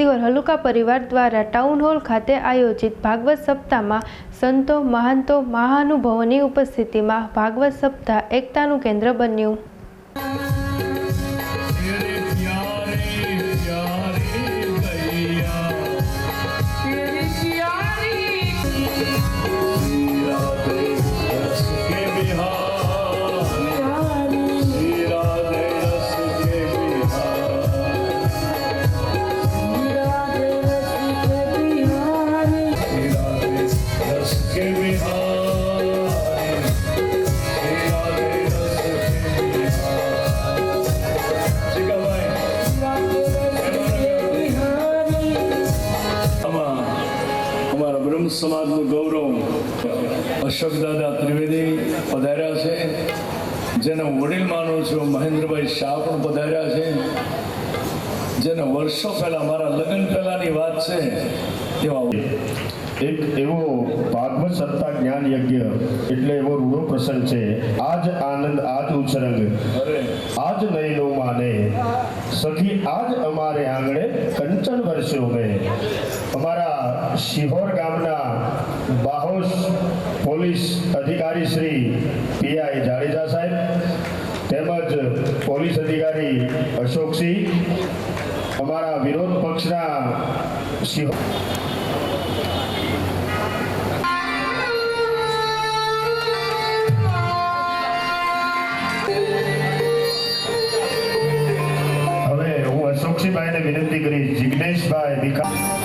સિહોર હલુકા પરિવાર દ્વારા town hall ખાતે આયોજિત ભાગવત સપ્તાહમાં સંતો, મહાંતો, મહાનુભાવોની ઉપસ્થિતિમાં ભાગવત સપ્તાહ એકતાનું કેન્દ્ર બન્યું. સમાજનું ગૌરવ અશોક દાદા ત્રિવેદી પધાર્યા છે. જેને વડીલ માનું છું, મહેન્દ્રભાઈ શાહ પણ પધાર્યા છે. જેને વર્ષો પહેલા મારા લગ્ન પહેલાની વાત છે એવા એક એવો ભાગવત સત્તા જ્ઞાન યજ્ઞ એટલે એવો રૂડો પ્રસંગ છે. આજ આનંદ આજ ઉછરંગ. આજ નયનો માને. સખી આજ અમારે આંગણે કંચન વર્ષો મેં અમારા શિહોર ગામના બાહોશ પોલીસ અધિકારી શ્રી પીઆઈ જાડેજા સાહેબ તેમજ પોલીસ અધિકારી અશોકસિંહ અમારા વિરોધ પક્ષના શિહોર અશોકસિંહભાઈને વિનંતી કરી જિગ્નેશભાઈ ભીખા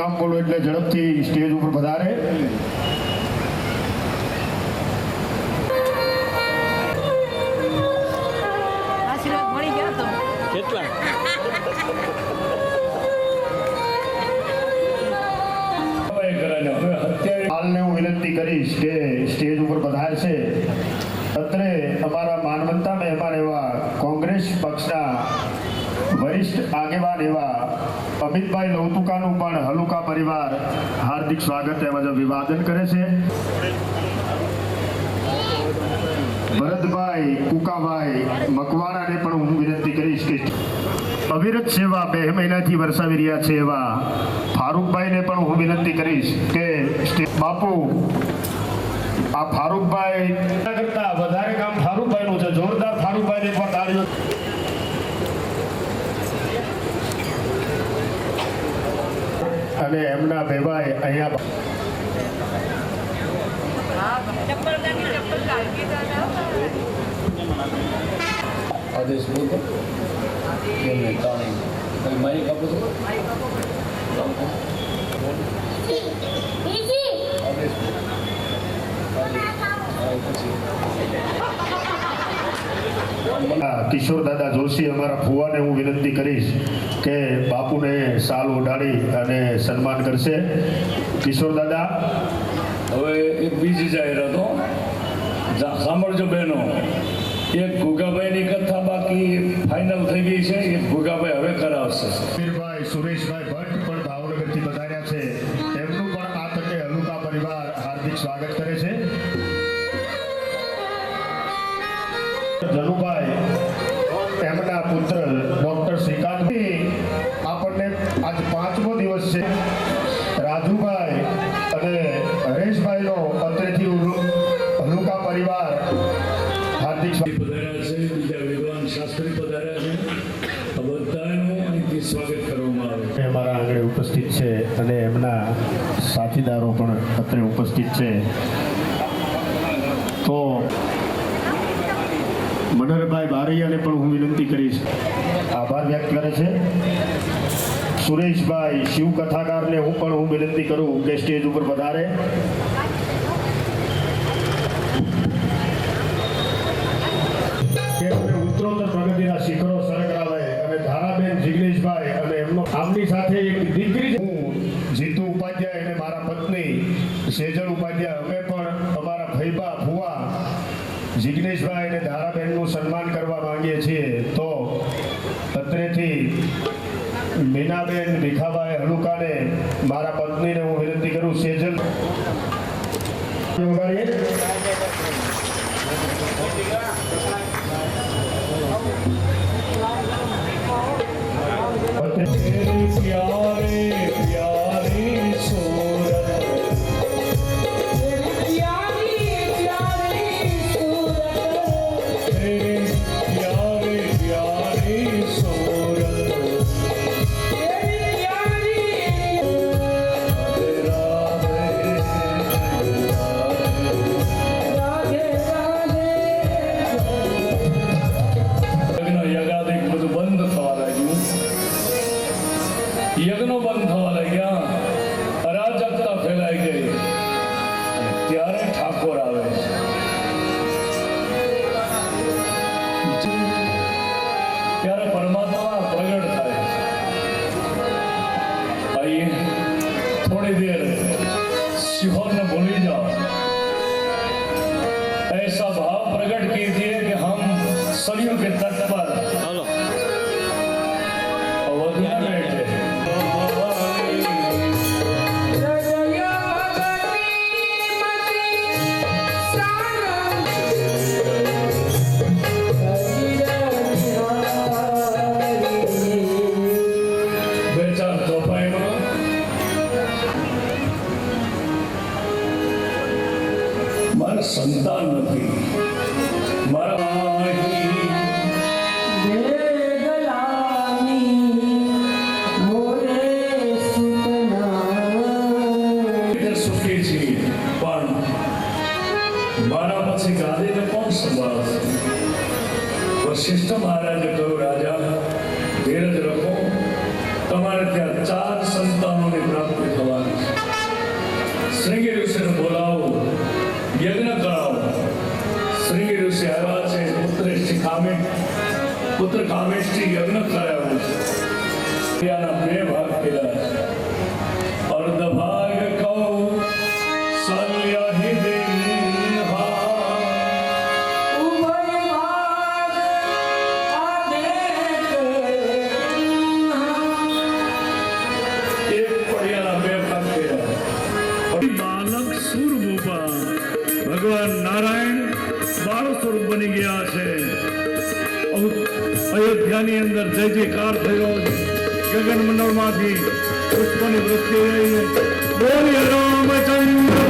નામ બોલો એટલે ઝડપથી સ્ટેજ ઉપર પધારે. આશીર્વાદ મળી ગયા તો? ઉપાય કરાને હવે અત્યારે હાલને હું વિનંતી કરીશ કે સ્ટેજ ઉપર પધારશે અત્રે અમારા માનવતા મહેમાન એવા કોંગ્રેસ પક્ષના વરિષ્ઠ આગેવાન એવા અમિતભાઈ લૌતુકાનું પણ હલુકા પરિવાર હાર્દિક સ્વાગત તેમજ અભિવાદન કરે છે. ભરતભાઈ, કુકાભાઈ, મકવાણાને પણ હું વિનંતી કરીશ કે અવિરત સેવા બે મહિનાથી વરસાવી રહ્યા છે એવા ફારૂકભાઈને પણ હું વિનંતી કરીશ કે બાપુ, આ ફારૂકભાઈ કરતા વધારે કામ ફારૂકભાઈનું છે જોરદાર ફારૂકભાઈને પણ તાળીઓ અને એમના ભેભાઈ અહીંયા આદેશ બોલતો માઇક આપો છો? આદેશ. પછી કિશોર દાદા જોશી અમારા ફુવાને હું વિનંતી કરીશ કે બાપુને સાલ ઓઢાડી અને સન્માન કરશે. કિશોર દાદા. હવે એક બીજી જાહેરાતો સાંભળજો બહેનો. એક ગુગાભાઈની કથા બાકી ફાઇનલ થઈ ગઈ છે. એક ગુગાભાઈ હવે કરાવશે. સુરેશભાઈ ભટ્ટ અત્રે ઉપસ્થિત છે. તો મનહરભાઈ બારૈયાને પણ હું વિનંતી કરીશ. આભાર વ્યક્ત કરે છે. સુરેશભાઈ શિવ કથાકારને હું પણ હું વિનંતી કરું કે સ્ટેજ ઉપર વધારે বাড়ির Yeah. done with people. ખામે પુત્ર કામેશથી યજ્ઞ કરાવ્યા છે. ત્યાંના બે ભાગ કેલા છે. અર્ધભાગ મેળાની અંદર જય જયકાર થયો ગગન મંડળમાંથી પુષ્પની વૃત્તિ રહી બોલી રામચંદ્ર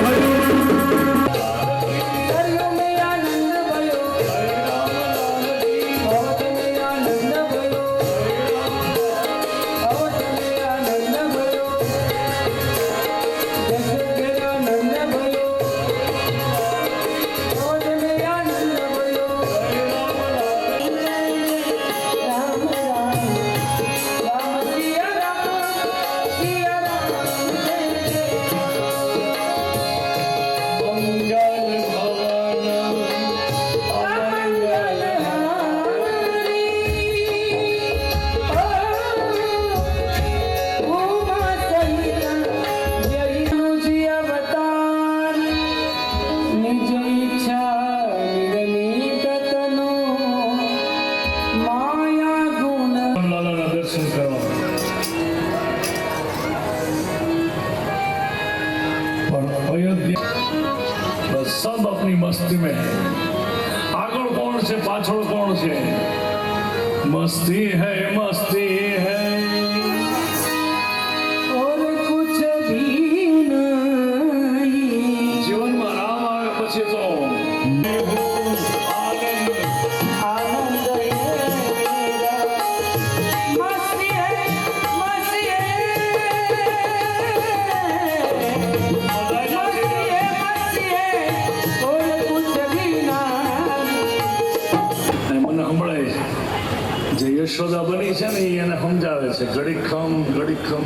યશોદા બની છે ને એને સમજાવે છે ઘડીક ખમ ઘડીક ખમ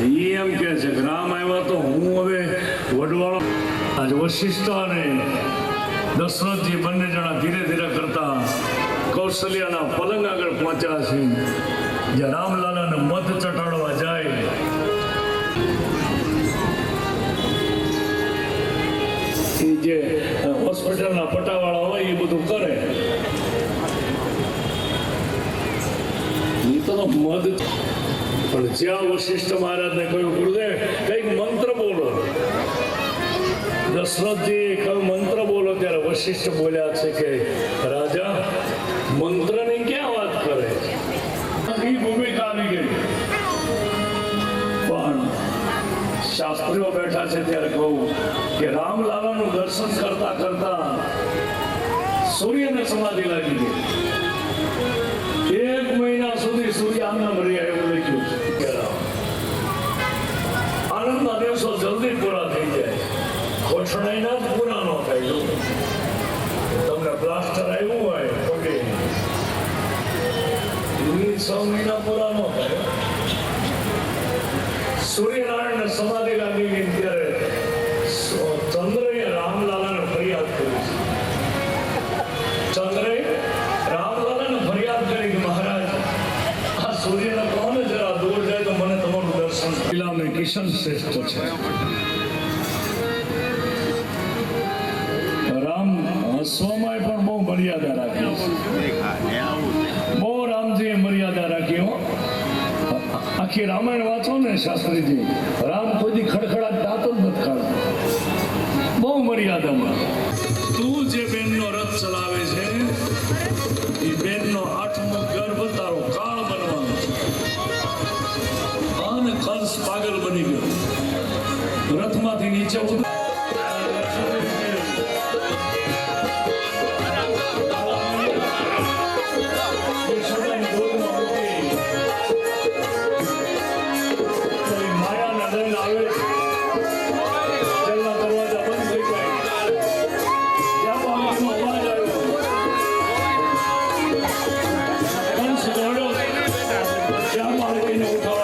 એ એમ કે છે કે, રામ આવ્યા તો હું હવે વડવાળો. આજ વશિષ્ઠ અને દશરથજી બંને જણા ધીરે ધીરે કરતા કૌશલ્યાના પલંગ આગળ પહોંચ્યા છે. જ્યાં રામલાલાને મધ ચટાડવા જાય. જે હોસ્પિટલના પટાવાળા હોય એ બધું કરે. મધ. પણ જ્યાં વશિષ્ઠ મહારાજને કહ્યું, ગુરુદેવ કંઈક મંત્ર બોલો. દશરથજી કહ્યું, મંત્ર બોલો. ત્યારે વશિષ્ઠ બોલ્યા છે કે, રાજા, મંત્રની ક્યાં વાત કરે? એ ભૂમિકા આવી ગઈ. પણ શાસ્ત્રીઓ બેઠા છે ત્યારે કહું કે રામલાલાનું દર્શન કરતા કરતા સૂર્યને સમાધિ લાગી ગઈ. મહિના સુધી સૂર્ય આમના મરી એવું લખ્યું આનંદના દિવસો જલ્દી પૂરા થઈ જાય ખોટણાઈના જ પૂરા ન થાય તમને પ્લાસ્ટર આવ્યું હોય પગે સૌ મહિના પૂરા ન પેલા શ્રેષ્ઠ છે રામ હસવામાં પણ બહુ મર્યાદા રાખી બહુ રામજીએ મર્યાદા રાખી આખી રામાયણ વાંચો ને Shastriji no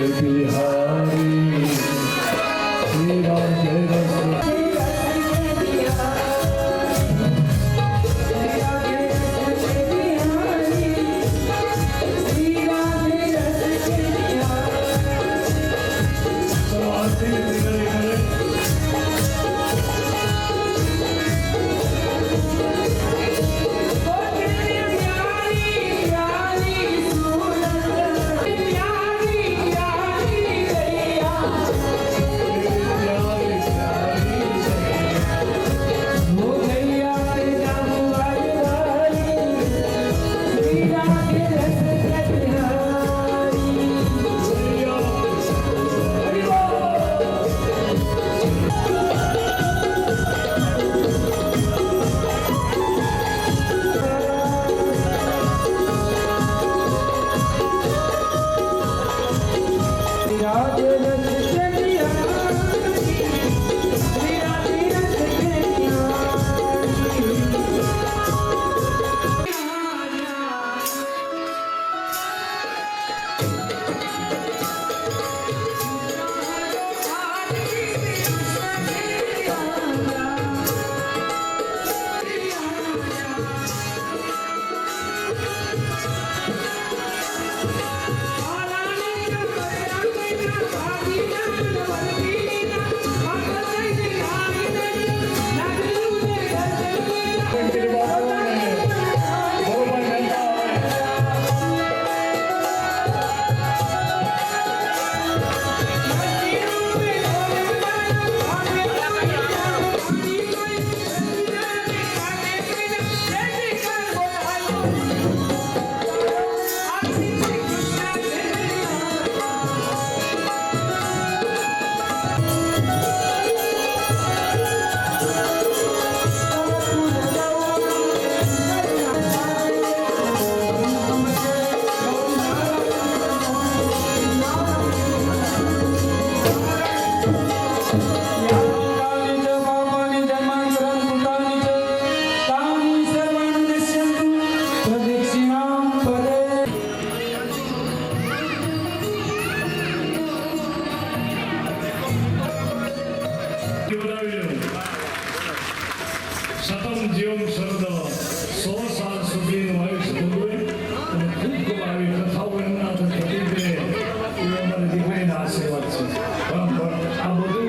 be Bihar. Gracias.